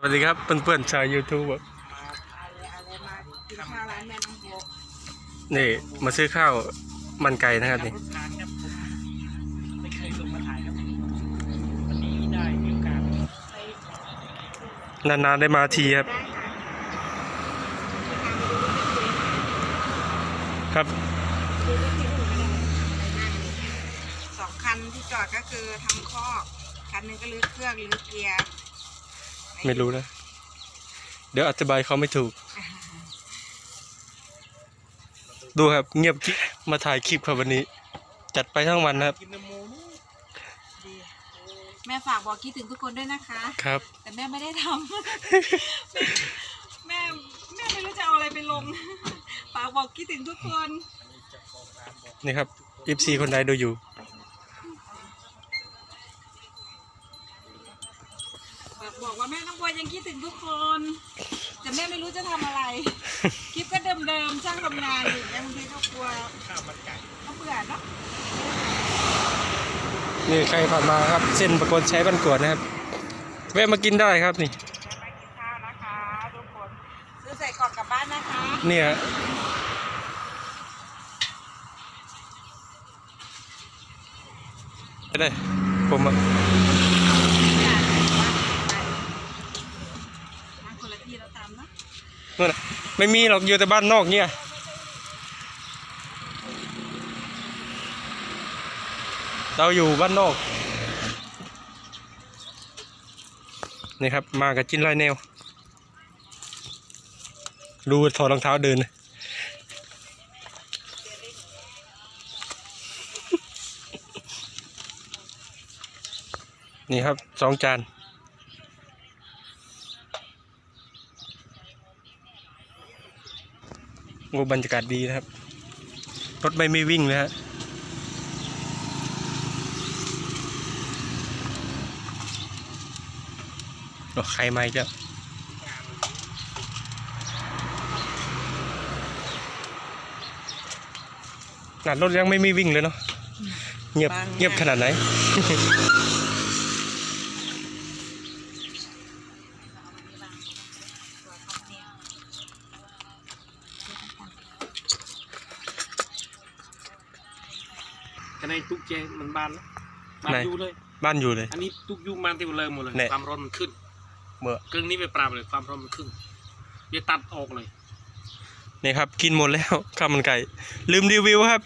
สวัสดีครับเพื่อนๆชาวยูทูบนี่มาซื้อข้าวมันไก่นะครับนี่นานๆได้มาทีครับ ครับสองคันที่จอดก็คือทำคอกคันหนึงก็ลื้อเครื่องลื้อเกียร์ ไม่รู้นะ เดี๋ยวอธิบายเขาไม่ถูก ดูครับ เงียบกิ๊บมาถ่ายคลิปครับวันนี้ จัดไปทั้งวันนะครับกินน้ำมูนี่ดีแม่ฝากบอกคิดถึงทุกคนด้วยนะคะ ครับ แต่แม่ไม่ได้ทำ แม่แม่ไม่รู้จะเอาอะไรไปลง ฝากบอกคิดถึงทุกคน นี่ครับอีฟซีคนใดดูอยู่ ฝาก บอกว่าแม่น้องบัวยังคิดถึงทุกคน แต่แม่ไม่รู้จะทำอะไร คลิปก็เดิมๆช่างทำงานอยู่ยังบางทีก็กลัวข้าวมันไก่เขาเบื่อเนาะนี่ใครผ่านมาครับ เส้นประกนใช้บันกวดนะครับแวะมากินได้ครับนี่จะไปกินข้าวนะคะทุกคนซื้อใส่กล่องกลับบ้านนะคะ เนี่ยไปได้ผมอะ อย่าใส่ว่าไปนั่งคนละที่แล้วตามนะ นู่นไม่มีหรอกอยู่แต่บ้านนอกเนี่ยเราอยู่บ้านนอกนี่ครับ มากับจินไรแนว ดูถอดรองเท้าเดิน นี่ครับสองจาน โอ้บรรยากาศดีนะครับ รถไม่ไม่วิ่งนะฮะโอ้ใครมาอีกแล้วขนาดรถยังไม่มีวิ่งเลยเนาะเงียบเงียบขนาดไหน ในตุกเจมันบานแล้วบานไหนอยู่เลย บ้านอยู่เลย อันนี้ตุกยูมันเต็มเลยหมดเลย เนี่ย ความร้อนมันขึ้น เมื่อเครื่องนี้ไปปราบเลยความร้อนมันขึ้นเดี๋ยวตัดออกเลย นี่ครับ กินหมดแล้วข้าวมันไก่ ลืมรีวิวครับ